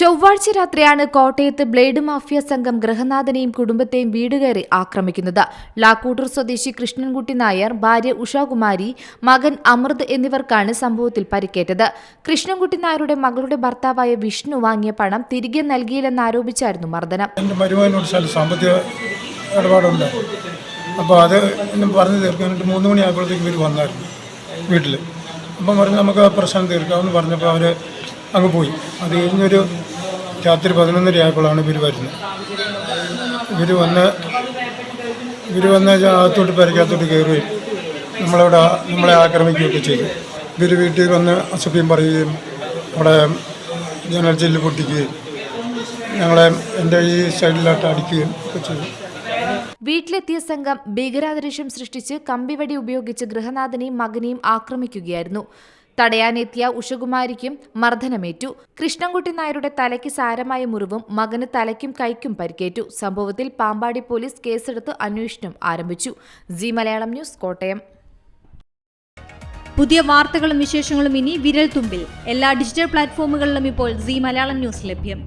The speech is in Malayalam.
ചൊവ്വാഴ്ച രാത്രിയാണ് കോട്ടയത്ത് ബ്ലേഡ് മാഫിയ സംഘം ഗൃഹനാഥനെയും കുടുംബത്തെയും വീടുകയറി ആക്രമിക്കുന്നത്. ലാക്കൂട്ടൂർ സ്വദേശി കൃഷ്ണൻകുട്ടി നായർ ഭാര്യ ഉഷാകുമാരി മകൻ അമൃത് എന്നിവർക്കാണ് സംഭവത്തിൽ പരിക്കേറ്റത്. കൃഷ്ണൻകുട്ടി നായരുടെ മകളുടെ ഭർത്താവായ വിഷ്ണു വാങ്ങിയ പണം തിരികെ നൽകിയില്ലെന്നാരോപിച്ചായിരുന്നു മർദ്ദനം. എന്റെ അപ്പോൾ അത് പറഞ്ഞു തീർക്കാനായിട്ട് മൂന്ന് വീട്ടിൽ അപ്പം പറഞ്ഞു നമുക്ക് പ്രശ്നം തീർക്കാമെന്ന് പറഞ്ഞപ്പോൾ അവർ അങ്ങ് പോയി. അത് കഴിഞ്ഞൊരു രാത്രി പതിനൊന്നര ആയപ്പോഴാണ് ഇവർ വരുന്നത്. ഇവർ വന്ന് ഇവർ വന്ന് അകത്തോട്ട് പെരക്കകത്തോട്ട് കയറുകയും നമ്മളവിടെ നമ്മളെ ആക്രമിക്കുകയൊക്കെ ചെയ്തു. ഇവർ വീട്ടിൽ വന്ന് അസുഖ്യം പറയുകയും അവിടെ ജനൽ ചെല്ല് പൊട്ടിക്കുകയും ഞങ്ങളെ എന്റെ ഈ സൈഡിലോട്ട് അടിക്കുകയും ഒക്കെ ചെയ്തു. വീട്ടിലെത്തിയ സംഘം ഭീകരാന്തരീക്ഷം സൃഷ്ടിച്ച് കമ്പിവടി ഉപയോഗിച്ച് ഗൃഹനാഥനെയും മകനെയും ആക്രമിക്കുകയായിരുന്നു. തടയാനെത്തിയ ഉഷകുമാരിക്കും മർദ്ദനമേറ്റു. കൃഷ്ണൻകുട്ടി നായരുടെ തലയ്ക്ക് സാരമായ മുറിവും മകന് തലയ്ക്കും കൈക്കും പരിക്കേറ്റു. സംഭവത്തിൽ പാമ്പാടി പോലീസ് കേസെടുത്ത് അന്വേഷണം ആരംഭിച്ചു. G Malayalam news Kottayam. പുതിയ വാർത്തകളും വിശേഷങ്ങളും ഇനി വിരൽ തുമ്പിൽ എല്ലാ ഡിജിറ്റൽ പ്ലാറ്റ്ഫോമുകളിലും ഇപ്പോൾ സി മലയാളം ന്യൂസ് ലഭ്യം.